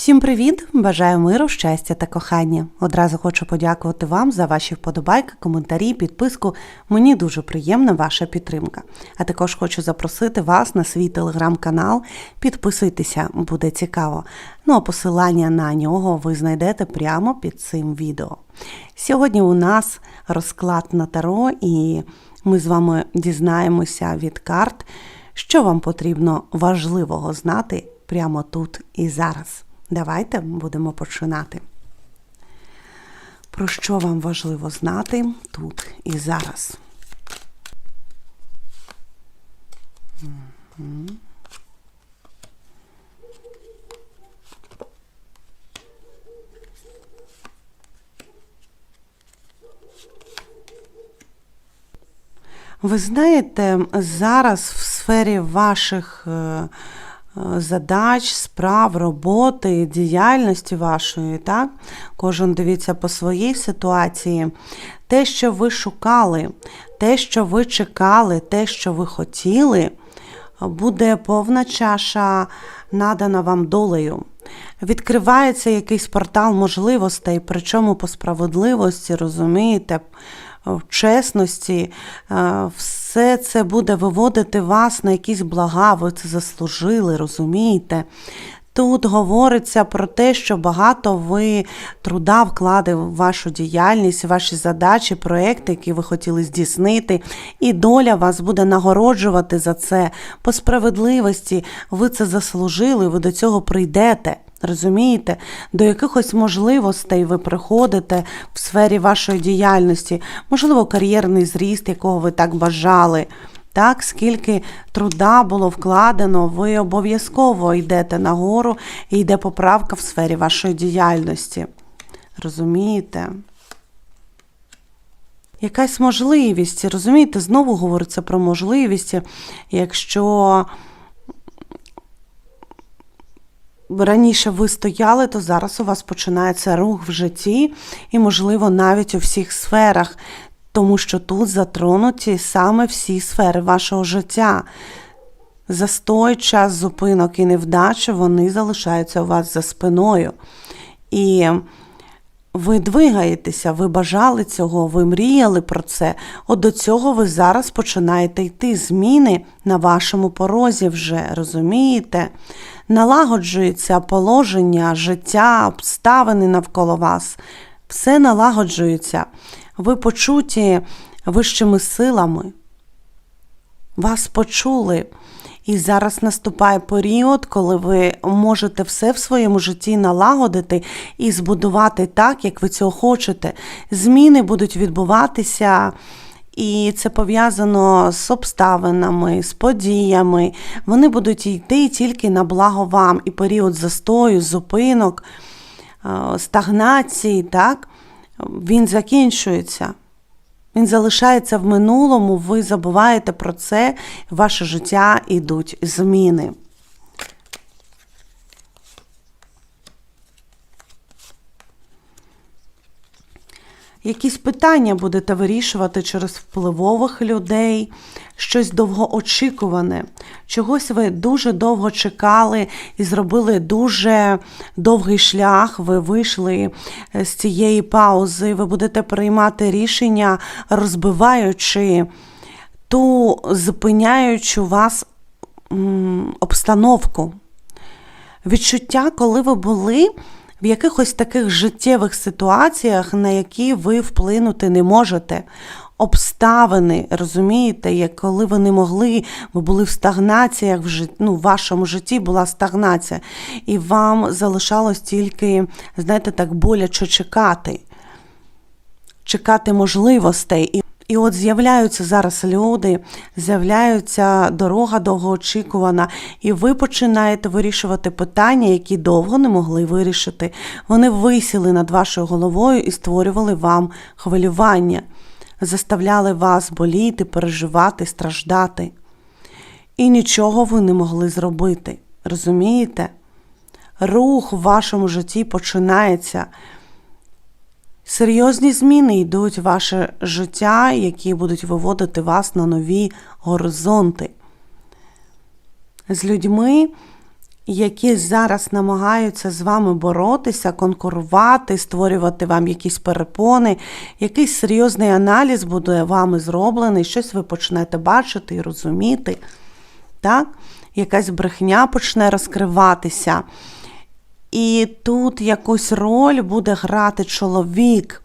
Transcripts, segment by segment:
Всім привіт! Бажаю миру, щастя та кохання. Одразу хочу подякувати вам за ваші вподобайки, коментарі, підписку. Мені дуже приємна ваша підтримка. А також хочу запросити вас на свій телеграм-канал. Підписуйтеся, буде цікаво. Ну а посилання на нього ви знайдете прямо під цим відео. Сьогодні у нас розклад на таро, і ми з вами дізнаємося від карт, що вам потрібно важливого знати прямо тут і зараз. Давайте будемо починати. Про що вам важливо знати тут і зараз? Ви знаєте, зараз в сфері ваших е, задач, справ, роботи, діяльності вашої, так? Кожен дивіться по своїй ситуації. Те, що ви шукали, те, що ви чекали, те, що ви хотіли, буде повна чаша надана вам долею. Відкривається якийсь портал можливостей, причому по справедливості, розумієте, в чесності, е, все це буде виводити вас на якісь блага, ви це заслужили, розумієте? Тут говориться про те, що багато ви труда вклади в вашу діяльність, ваші задачі, проекти, які ви хотіли здійснити, і доля вас буде нагороджувати за це по справедливості. Ви це заслужили, ви до цього прийдете. Розумієте, до якихось можливостей ви приходите в сфері вашої діяльності, можливо, кар'єрний зріст, якого ви так бажали. Так, скільки труда було вкладено, ви обов'язково йдете нагору і йде поправка в сфері вашої діяльності. Розумієте? Якась можливість, розумієте, знову говориться про можливість, якщо раніше ви стояли, то зараз у вас починається рух в житті, і, можливо, навіть у всіх сферах, тому що тут затронуті саме всі сфери вашого життя. Застой, час зупинок і невдачі, вони залишаються у вас за спиною. І ви двигаєтеся, ви бажали цього, ви мріяли про це. От до цього ви зараз починаєте йти. Зміни на вашому порозі вже, розумієте? Налагоджується положення, життя, обставини навколо вас. Все налагоджується. Ви почуті вищими силами. Вас почули. І зараз наступає період, коли ви можете все в своєму житті налагодити і збудувати так, як ви цього хочете. Зміни будуть відбуватися. І це пов'язано з обставинами, з подіями. Вони будуть йти тільки на благо вам. І період застою, зупинок, е, стагнації, так, він закінчується. Він залишається в минулому, ви забуваєте про це, ваше життя йдуть зміни. Якісь питання будете вирішувати через впливових людей, щось довгоочікуване. Чогось ви дуже довго чекали і зробили дуже довгий шлях. Ви вийшли з цієї паузи, ви будете приймати рішення, розбиваючи ту зупиняючу вас обстановку. Відчуття, коли ви були в якихось таких життєвих ситуаціях, на які ви вплинути не можете. Обставини, розумієте, як коли ви не могли, ви були в стагнаціях в житті, ну, в вашому житті була стагнація, і вам залишалось тільки, знаєте, так боляче чекати, чекати можливостей. І і от з'являються зараз люди, з'являється дорога довгоочікувана, і ви починаєте вирішувати питання, які довго не могли вирішити. Вони висіли над вашою головою і створювали вам хвилювання, заставляли вас боліти, переживати, страждати. І нічого ви не могли зробити. Розумієте? Рух в вашому житті починається. Серйозні зміни йдуть в ваше життя, які будуть виводити вас на нові горизонти. З людьми, які зараз намагаються з вами боротися, конкурувати, створювати вам якісь перепони, якийсь серйозний аналіз буде вами зроблений, щось ви почнете бачити і розуміти. Так? Якась брехня почне розкриватися. І тут якусь роль буде грати чоловік.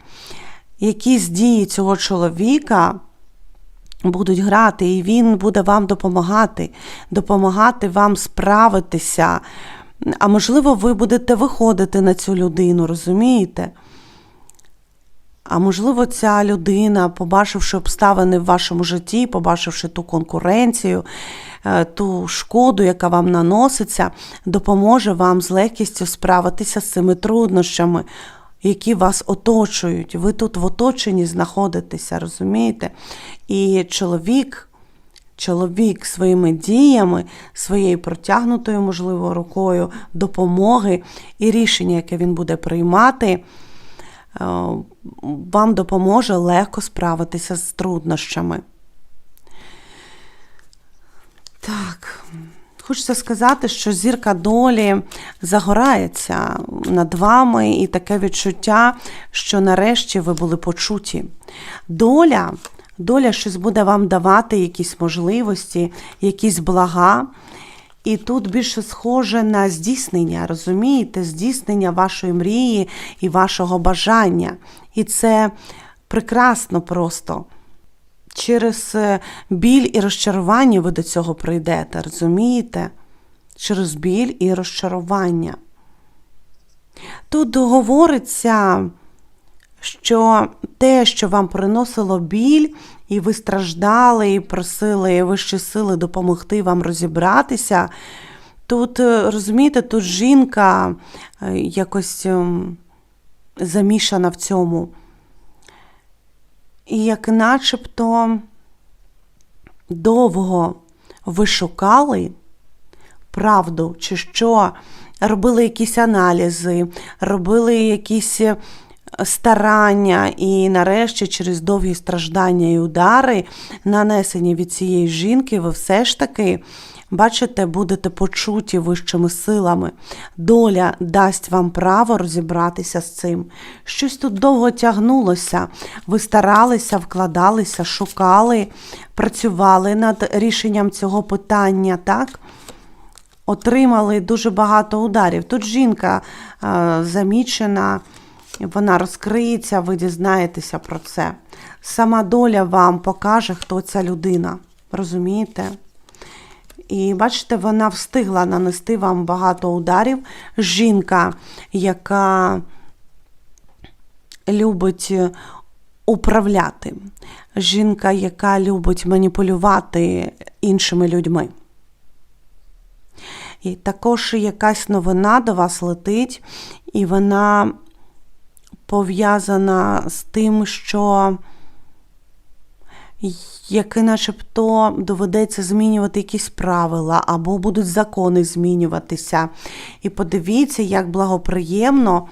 Якісь дії цього чоловіка будуть грати, і він буде вам допомагати, допомагати вам справитися. А можливо, ви будете виходити на цю людину, розумієте? А можливо, ця людина, побачивши обставини в вашому житті, побачивши ту конкуренцію, е, ту шкоду, яка вам наноситься, допоможе вам з легкістю справитися з цими труднощами, які вас оточують. Ви тут в оточенні знаходитеся, розумієте? І чоловік. Чоловік своїми діями, своєю протягнутою, можливо, рукою допомоги і рішення, яке він буде приймати, вам допоможе легко справитися з труднощами. Так, хочеться сказати, що зірка долі загорається над вами, і таке відчуття, що нарешті ви були почуті. Доля. Доля щось буде вам давати, якісь можливості, якісь блага. І тут більше схоже на здійснення, розумієте, здійснення вашої мрії і вашого бажання. І це прекрасно просто. Через е, біль і розчарування ви до цього прийдете, розумієте? Через біль і розчарування. Тут говориться що те, що вам приносило біль, і ви страждали, і просили вищі сили допомогти вам розібратися. Тут, е, розумієте, тут жінка е, якось ем, замішана в цьому. І як начебто довго ви шукали правду, чи що, робили якісь аналізи, робили якісь старання, і нарешті, через довгі страждання і удари, нанесені від цієї жінки, ви все ж таки. Бачите, будете почуті вищими силами. Доля дасть вам право розібратися з цим. Щось тут довго тягнулося. Ви старалися, вкладалися, шукали, працювали над рішенням цього питання, так? Отримали дуже багато ударів. Тут жінка а, замічена вона розкриється, ви дізнаєтеся про це. Сама доля вам покаже, хто ця людина. Розумієте? І бачите, вона встигла нанести вам багато ударів. Жінка, яка любить управляти, жінка, яка любить маніпулювати іншими людьми. І також якась новина до вас летить, і вона пов'язана з тим, що яке начебто доведеться змінювати якісь правила, або будуть закони змінюватися. І подивіться, як благоприємно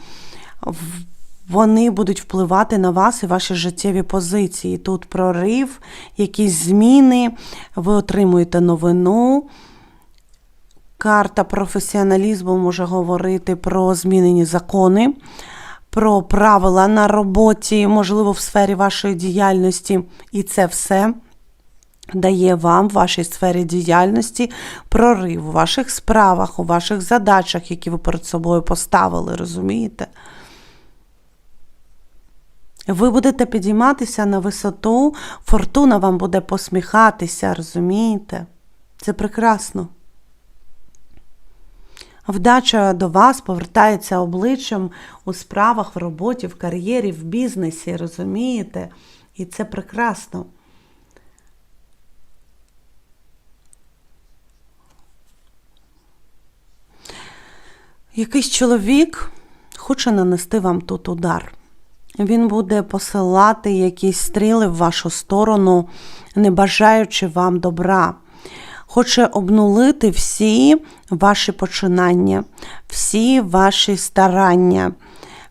вони будуть впливати на вас і ваші життєві позиції. Тут прорив, якісь зміни, ви отримуєте новину. Карта професіоналізму може говорити про змінені закони про правила на роботі, можливо, в сфері вашої діяльності. І це все дає вам в вашій сфері діяльності прорив у ваших справах, у ваших задачах, які ви перед собою поставили, розумієте? Ви будете підійматися на висоту, фортуна вам буде посміхатися, розумієте? Це прекрасно. Вдача до вас повертається обличчям у справах, в роботі, в кар'єрі, в бізнесі, розумієте? І це прекрасно. Якийсь чоловік хоче нанести вам тут удар. Він буде посилати якісь стріли в вашу сторону, не бажаючи вам добра хоче обнулити всі ваші починання, всі ваші старання,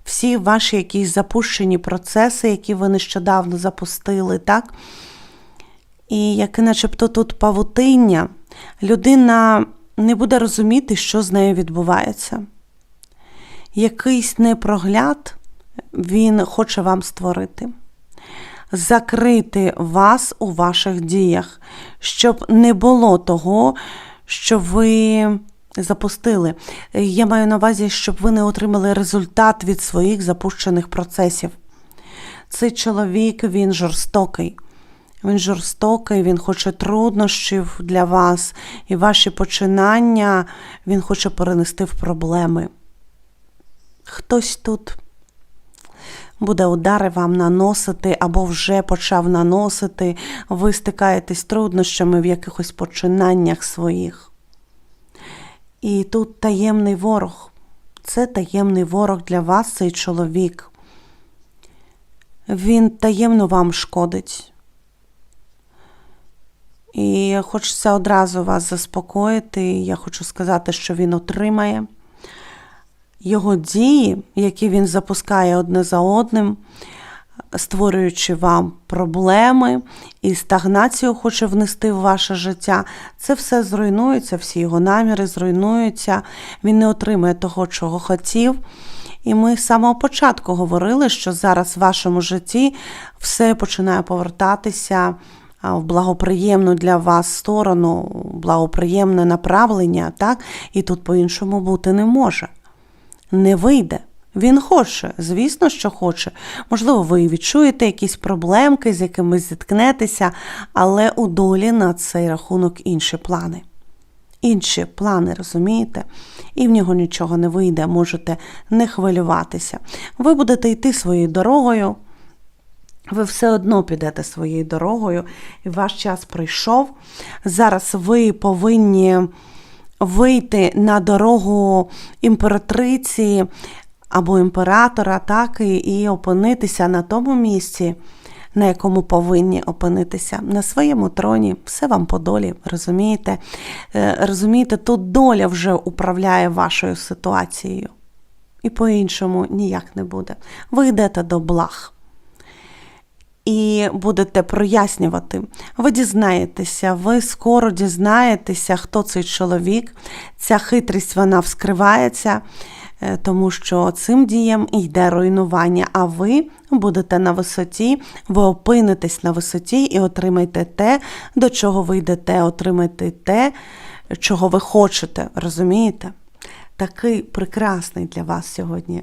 всі ваші якісь запущені процеси, які ви нещодавно запустили, так? І яке начебто тут павутиння, людина не буде розуміти, що з нею відбувається. Якийсь непрогляд він хоче вам створити. Закрити вас у ваших діях, щоб не було того, що ви запустили. Я маю на увазі, щоб ви не отримали результат від своїх запущених процесів. Цей чоловік, він жорстокий. Він жорстокий, він хоче труднощів для вас, і ваші починання він хоче перенести в проблеми. Хтось тут буде удари вам наносити або вже почав наносити, ви стикаєтесь з труднощами в якихось починаннях своїх. І тут таємний ворог. Це таємний ворог для вас, цей чоловік. Він таємно вам шкодить. І хочеться одразу вас заспокоїти. Я хочу сказати, що він отримає його дії, які він запускає одне за одним, створюючи вам проблеми і стагнацію хоче внести в ваше життя. Це все зруйнується, всі його наміри зруйнуються, він не отримає того, чого хотів. І ми з самого початку говорили, що зараз в вашому житті все починає повертатися в благоприємну для вас сторону, благоприємне направлення, так? І тут по-іншому бути не може. Не вийде. Він хоче, звісно, що хоче. Можливо, ви відчуєте якісь проблемки, з якими зіткнетеся, але у долі на цей рахунок інші плани. Інші плани, розумієте? І в нього нічого не вийде, можете не хвилюватися. Ви будете йти своєю дорогою, ви все одно підете своєю дорогою, і ваш час прийшов. Зараз ви повинні вийти на дорогу імператриці або імператора, так, і, і опинитися на тому місці, на якому повинні опинитися, на своєму троні, все вам по долі, розумієте? Е, Розумієте, тут доля вже управляє вашою ситуацією. І по-іншому ніяк не буде. Ви йдете до благ. І будете прояснювати. Ви дізнаєтеся, ви скоро дізнаєтеся, хто цей чоловік. Ця хитрість вона вскривається, е, тому що цим діям йде руйнування, а ви будете на висоті, ви опинитесь на висоті і отримаєте те, до чого ви йдете, отримаєте те, чого ви хочете. Розумієте? Такий прекрасний для вас сьогодні